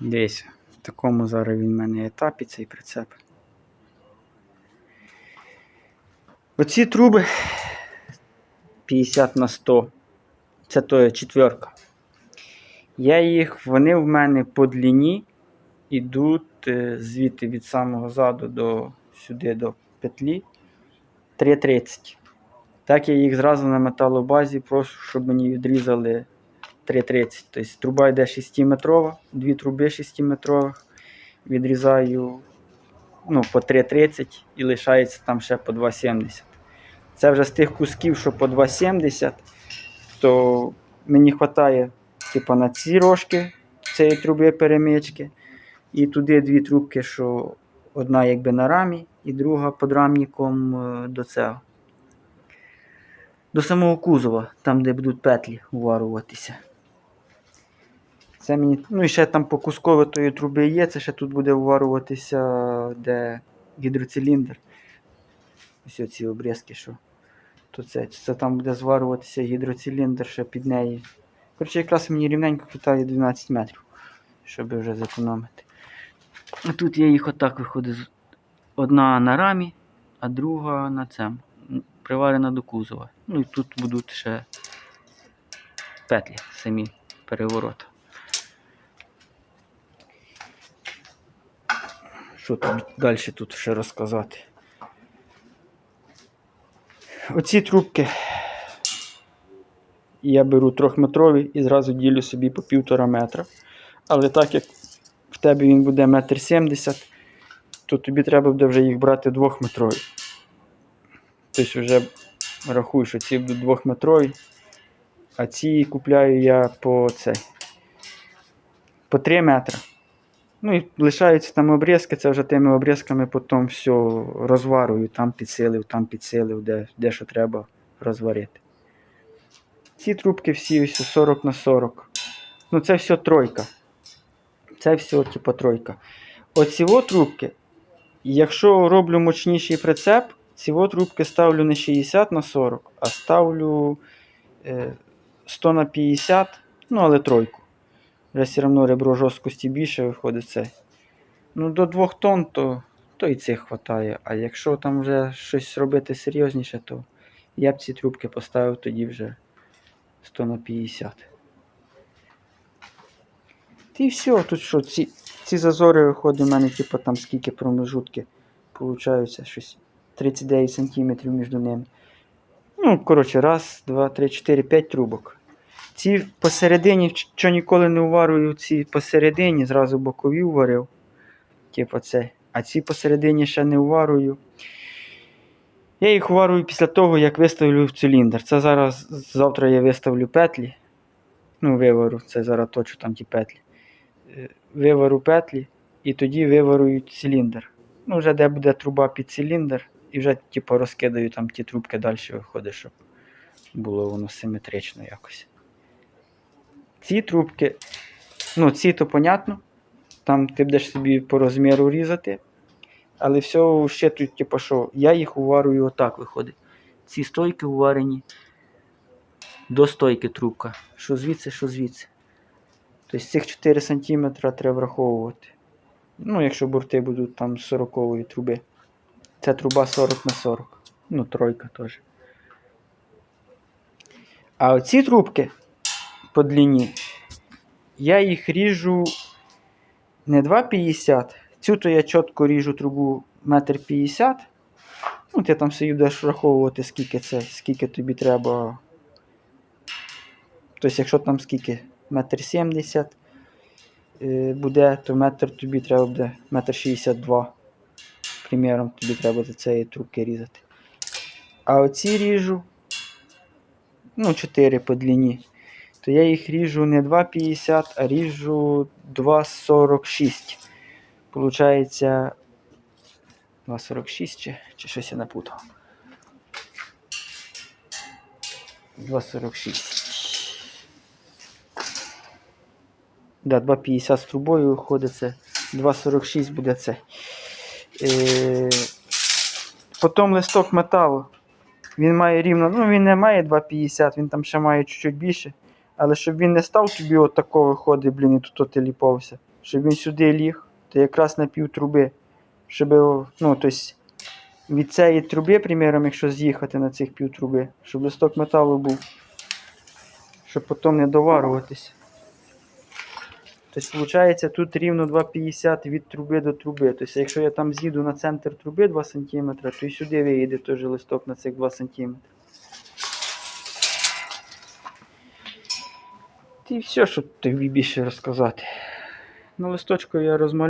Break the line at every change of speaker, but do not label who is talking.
Дивись, в такому зараз він мене етапі цей прицеп. Оці труби 50 на 100. Це то є четверка. Я їх, вони в мене по длині йдуть е, звідти від самого заду до сюди до петлі 3,30. Так я їх зразу на металобазі прошу, щоб мені відрізали 3,30. Тобто труба йде 6-метрова, дві труби 6-метрових. Відрізаю ну, по 3,30 і лишається там ще по 2,70. Це вже з тих кусків, що по 2,70, то мені вистачає типу, на ці рожки цієї труби перемички. І туди дві трубки, що одна якби на рамі, і друга подрамником е, до цього. До самого кузова, там, де будуть петлі уваруватися. Це мені. Ну і ще там по кускові тої труби є, це ще тут буде уваруватися, де гідроциліндр. Ось оці обрізки, що. То це, це там буде зварюватися гідроциліндр ще під неї. Коротше, якраз мені рівненько хватає 12 метрів, щоб вже зекономити. А тут я їх отак виходить. Одна на рамі, а друга на цьому. м, Приварена до кузова. Ну і тут будуть ще петлі самі переворота. Що тут далі тут ще розказати? Оці трубки я беру трьохметрові і зразу ділю собі по півтора метра. Але так як в тебе він буде метр сімдесят, то тобі треба буде вже їх брати двохметрові. Тобто вже рахуй, що ці будуть двохметрові, а ці купляю я по цей, по 3 метри. Ну і лишаються там обрізки, це вже тими обрізками потім все розварую, там підсилив, там підсилив, де, де що треба розварити. Ці трубки всі ось 40 на 40. Ну це все тройка. Це все типу тройка. Оці во трубки, якщо роблю мощніший прицеп, ці трубки ставлю не 60 на 40, а ставлю е, 100 на 50, ну але тройку. Вже все одно ребро жорсткості більше виходить це. Ну, до 2 тонн, то, то і цих вистачає. А якщо там вже щось робити серйозніше, то я б ці трубки поставив тоді вже 100 на 50. І все, тут що, ці, ці зазори виходить у мене, типу, там скільки промежутки. Получаються щось 39 см між ними. Ну, коротше, раз, два, три, чотири, п'ять трубок. Ці посередині, що ніколи не уварую, ці посередині, зразу бокові уварив. Типу це. А ці посередині ще не уварую. Я їх уварую після того, як виставлю в циліндр. Це зараз завтра я виставлю петлі. Ну, вивару, це зараз точу там ті петлі. Е, Вивару петлі і тоді виварую циліндр. Ну, вже де буде труба під циліндр, і вже типу, розкидаю там ті трубки далі виходить, щоб було воно симетрично якось. Ці трубки, ну, ці то понятно. Там ти будеш собі по розміру різати. Але все ще тут, типу, що я їх уварую отак виходить. Ці стойки уварені до стойки трубка. Що звідси, що звідси. Тобто цих 4 см треба враховувати. Ну, якщо борти будуть там з 40 труби. Це труба 40 на 40. Ну, тройка теж. А оці трубки по длині, я їх ріжу не 2,50. Цю то я чітко ріжу трубу 1,50 м. Ну, ти там собі будеш враховувати, скільки це, скільки тобі треба. Тобто, якщо там скільки, 1,70 м е, буде, то метр тобі треба буде 1,62 м. Приміром, тобі треба до цієї трубки різати. А оці ріжу, ну, 4 по длині, то я їх ріжу не 2,50, а ріжу 2,46. Получається 2,46 чи, чи щось я напутав. 2,46. Да, 2,50 з трубою виходить це. 2,46 буде це. Е, потім листок металу. Він має рівно, ну він не має 2,50, він там ще має чуть-чуть більше. Але щоб він не став тобі от такого виходить, блін, і тут ти ліповся. щоб він сюди ліг, то якраз на пів труби. Щоб, ну, тобто, від цієї труби, приміром, якщо з'їхати на цих пів труби, щоб листок металу був, щоб потім не доварюватись. Тобто, виходить, тут рівно 2,50 від труби до труби. Тобто, якщо я там з'їду на центр труби 2 см, то і сюди виїде теж листок на цих 2 см. І все, що тобі більше розказати. На листочку я розмалюю.